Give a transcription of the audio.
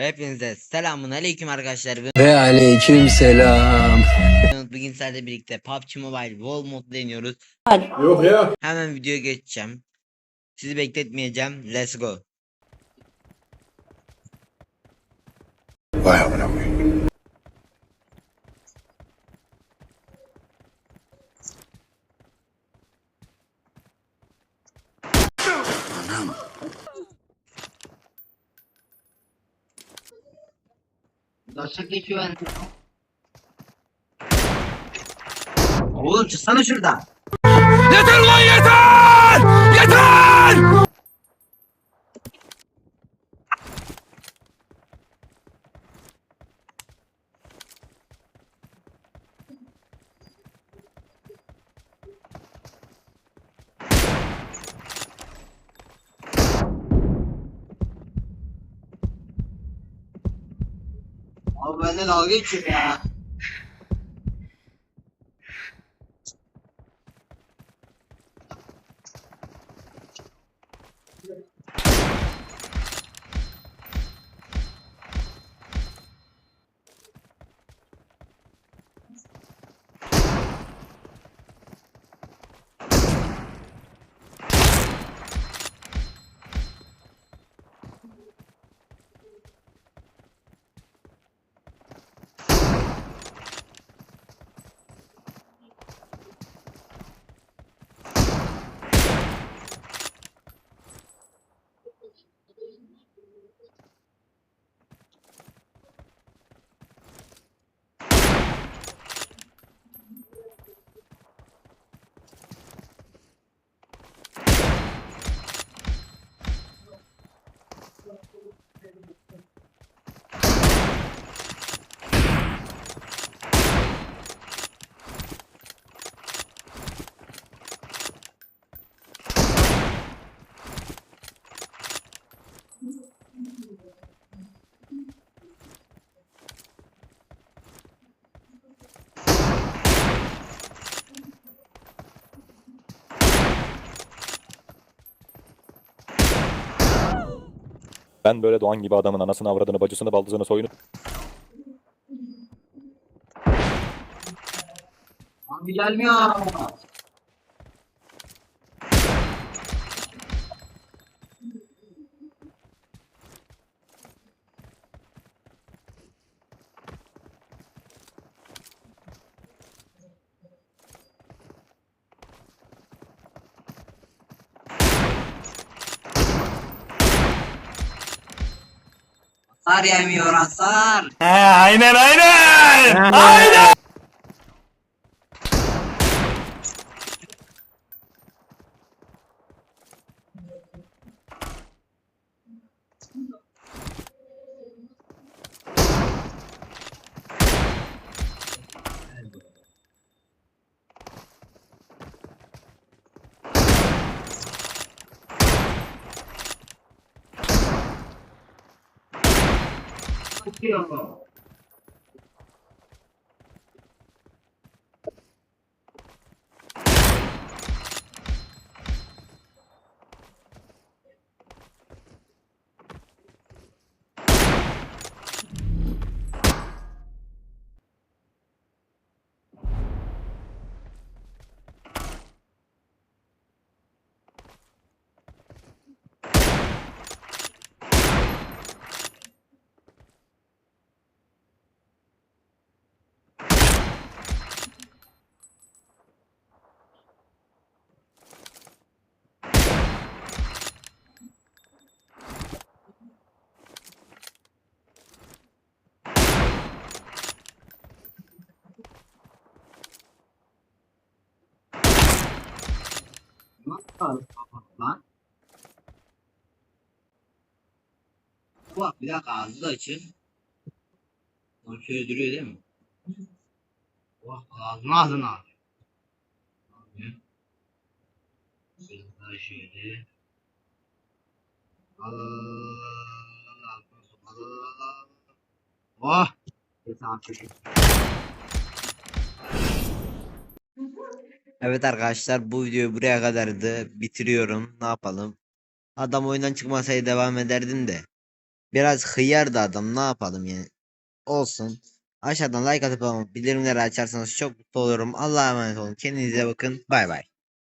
Hepinize selamun aleyküm arkadaşlar. Ve aleyküm selam. Bugün sizlerle birlikte PUBG Mobile Wall Mode deniyoruz. Yok ya. Hemen videoya geçeceğim. Sizi bekletmeyeceğim. Let's go. Vay amına koyayım. Daşak geçiyor ben. Oğlum çıksana şuradan. Yeter lan Abi bende dalga geçiyor ya. Ben böyle Doğan gibi adamın anasını avradını bacısını baldızını soyunu Abi gelmiyor. Hasar yemiyor hasar. aynen aynen! Aynen! き。Lan. Bak bir dakika ağzı da açın. Lan şöyle duruyor değil mi? Bak ağzını ağzını al. Biraz daha şöyle. Oh! Tamam çocuk. Evet arkadaşlar bu videoyu buraya kadardı. Bitiriyorum. Ne yapalım? Adam oyundan çıkmasaydı devam ederdim de. Biraz hıyar da adam ne yapalım yani. Olsun. Aşağıdan like atıp bildirimleri açarsanız çok mutlu olurum. Allah'a emanet olun. Kendinize bakın. Bay bay.